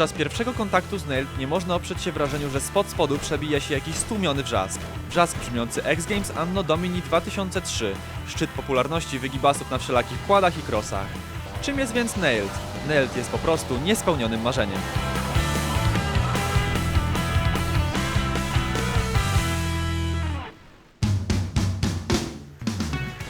Podczas pierwszego kontaktu z Nailed nie można oprzeć się wrażeniu, że spod spodu przebija się jakiś stłumiony wrzask. Wrzask brzmiący X Games Anno Domini 2003, szczyt popularności wygibasów na wszelakich kładach i krosach. Czym jest więc Nailed? Nailed jest po prostu niespełnionym marzeniem.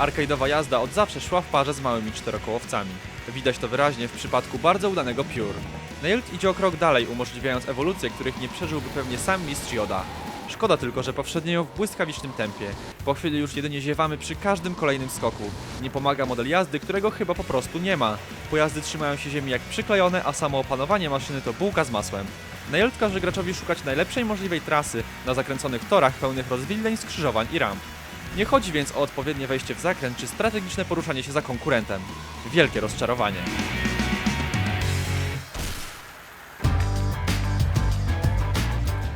Arcade'owa jazda od zawsze szła w parze z małymi czterokołowcami. Widać to wyraźnie w przypadku bardzo udanego Pure. Nailed idzie o krok dalej, umożliwiając ewolucje, których nie przeżyłby pewnie sam mistrz Yoda. Szkoda tylko, że powszednieją w błyskawicznym tempie. Po chwili już jedynie ziewamy przy każdym kolejnym skoku. Nie pomaga model jazdy, którego chyba po prostu nie ma. Pojazdy trzymają się ziemi jak przyklejone, a samo opanowanie maszyny to bułka z masłem. Nailed każe graczowi szukać najlepszej możliwej trasy na zakręconych torach pełnych rozwidleń, skrzyżowań i ramp. Nie chodzi więc o odpowiednie wejście w zakręt czy strategiczne poruszanie się za konkurentem. Wielkie rozczarowanie.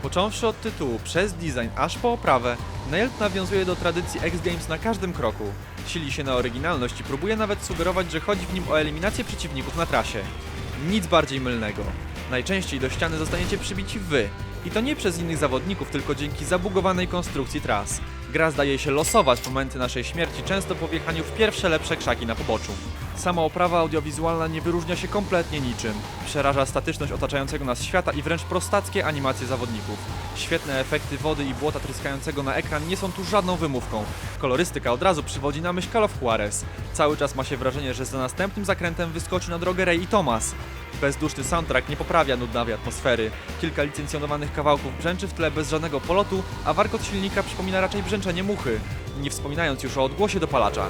Począwszy od tytułu, przez design aż po oprawę, Nailed nawiązuje do tradycji X Games na każdym kroku. Sili się na oryginalność i próbuje nawet sugerować, że chodzi w nim o eliminację przeciwników na trasie. Nic bardziej mylnego. Najczęściej do ściany zostaniecie przybici wy. I to nie przez innych zawodników, tylko dzięki zabugowanej konstrukcji tras. Gra zdaje się losować momenty naszej śmierci, często po wjechaniu w pierwsze lepsze krzaki na poboczu. Sama oprawa audiowizualna nie wyróżnia się kompletnie niczym. Przeraża statyczność otaczającego nas świata i wręcz prostackie animacje zawodników. Świetne efekty wody i błota tryskającego na ekran nie są tu żadną wymówką. Kolorystyka od razu przywodzi na myśl Call of Juarez. Cały czas ma się wrażenie, że za następnym zakrętem wyskoczy na drogę Ray i Thomas. Bezduszny soundtrack nie poprawia nudnawej atmosfery. Kilka licencjonowanych kawałków brzęczy w tle bez żadnego polotu, a warkot silnika przypomina raczej brzęczenie muchy. Nie wspominając już o odgłosie dopalacza.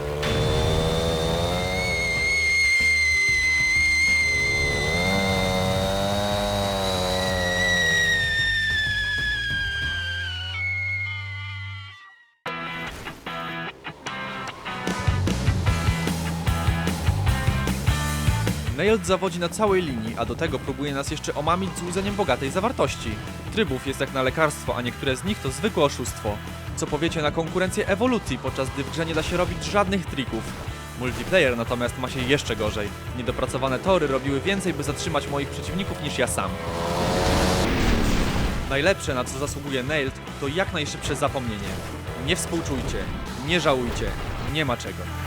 Nailed zawodzi na całej linii, a do tego próbuje nas jeszcze omamić złudzeniem bogatej zawartości. Trybów jest jak na lekarstwo, a niektóre z nich to zwykłe oszustwo. Co powiecie na konkurencję ewolucji, podczas gdy w grze nie da się robić żadnych trików. Multiplayer natomiast ma się jeszcze gorzej. Niedopracowane tory robiły więcej, by zatrzymać moich przeciwników niż ja sam. Najlepsze, na co zasługuje Nailed, to jak najszybsze zapomnienie. Nie współczujcie, nie żałujcie, nie ma czego.